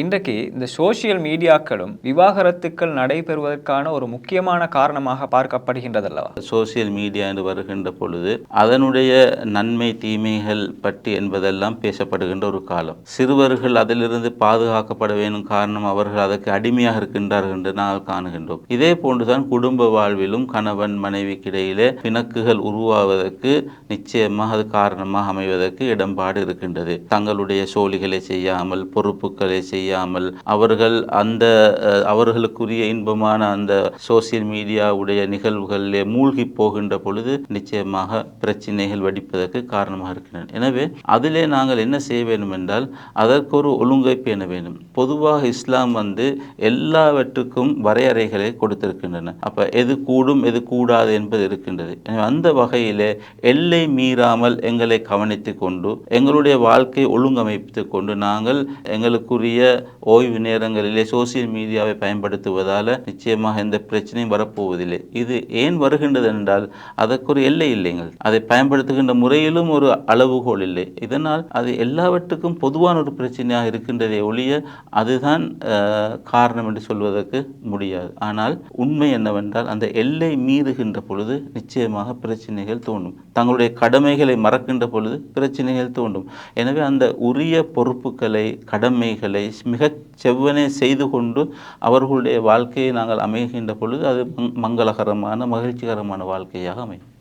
இன்றைக்கு இந்த சோஷியல் மீடியாக்களும் விவாகரத்துக்கள் நடைபெறுவதற்கான ஒரு முக்கியமான காரணமாக பார்க்கப்படுகின்றதல்லவா? சோசியல் மீடியா என்று வருகின்ற பொழுது அதனுடைய நன்மை தீமைகள் பற்றி என்பதெல்லாம் பேசப்படுகின்ற ஒரு காலம். சிறுவர்கள் அதிலிருந்து பாதுகாக்கப்பட வேணும் காரணம் அவர்கள் அதற்கு அடிமையாக இருக்கின்றார்கள் என்று நாங்கள் காணுகின்றோம். இதே போன்றுதான் குடும்ப வாழ்விலும் கணவன் மனைவிக்கு இடையிலே பிணக்குகள் உருவாவதற்கு நிச்சயமாக அது காரணமாக அமைவதற்கு இடம்பாடு இருக்கின்றது. தங்களுடைய சோழிகளை செய்யாமல் பொறுப்புகளை செய்யாமல் அவர்கள் அந்த அவர்களுக்குரிய இன்பமான அந்த சோசியல் மீடியாவுடைய நிகழ்வுகளிலே மூழ்கி போகின்ற பொழுது நிச்சயமாக பிரச்சனைகள் வெடிப்பதற்கு காரணமாக இருக்கின்றன. எனவே அதிலே நாங்கள் என்ன செய்ய வேண்டும் என்றால் அதற்கு ஒரு ஒழுங்கை பேண வேண்டும். பொதுவாக இஸ்லாம் வந்து எல்லாவற்றுக்கும் வரையறைகளை கொடுத்திருக்கின்றன. அப்ப எது கூடும் எது கூடாது என்பது இருக்கின்றது. எனவே அந்த வகையிலே எல்லை மீறாமல் எங்களை கவனித்து கொண்டு எங்களுடைய வாழ்க்கை ஒழுங்கமைத்து கொண்டு நாங்கள் எங்களுக்குரிய ஓய்வு நேரங்களிலே சோசியல் மீடியாவை பயன்படுத்துவதால் நிச்சயமாக எந்த பிரச்சனையும் வரப்போவதில்லை. இது ஏன் வருகின்றது என்றால் அதற்கு ஒரு எல்லை இல்லைங்கள். அதை பயன்படுத்துகின்ற முறையிலும் ஒரு அளவுகோல் இல்லை. இதனால் அது எல்லாவற்றுக்கும் பொதுவான ஒரு பிரச்சனையாக இருக்கின்றதே ஒழிய அதுதான் காரணம் என்று சொல்வதற்கு முடியாது. ஆனால் உண்மை என்னவென்றால் அந்த எல்லை மீறுகின்ற பொழுது நிச்சயமாக பிரச்சனைகள் தோன்றும். தங்களுடைய கடமைகளை மறக்கின்ற பொழுது பிரச்சனைகள் தோன்றும். எனவே அந்த உரிய பொறுப்புகளை கடமைகளை மிகச் செவ்வனே செய்து கொண்டு அவர்களுடைய வாழ்க்கையை நாங்கள் அமைகின்ற பொழுது அது மங்- மங்களகரமான மகிழ்ச்சிகரமான வாழ்க்கையாக அமையும்.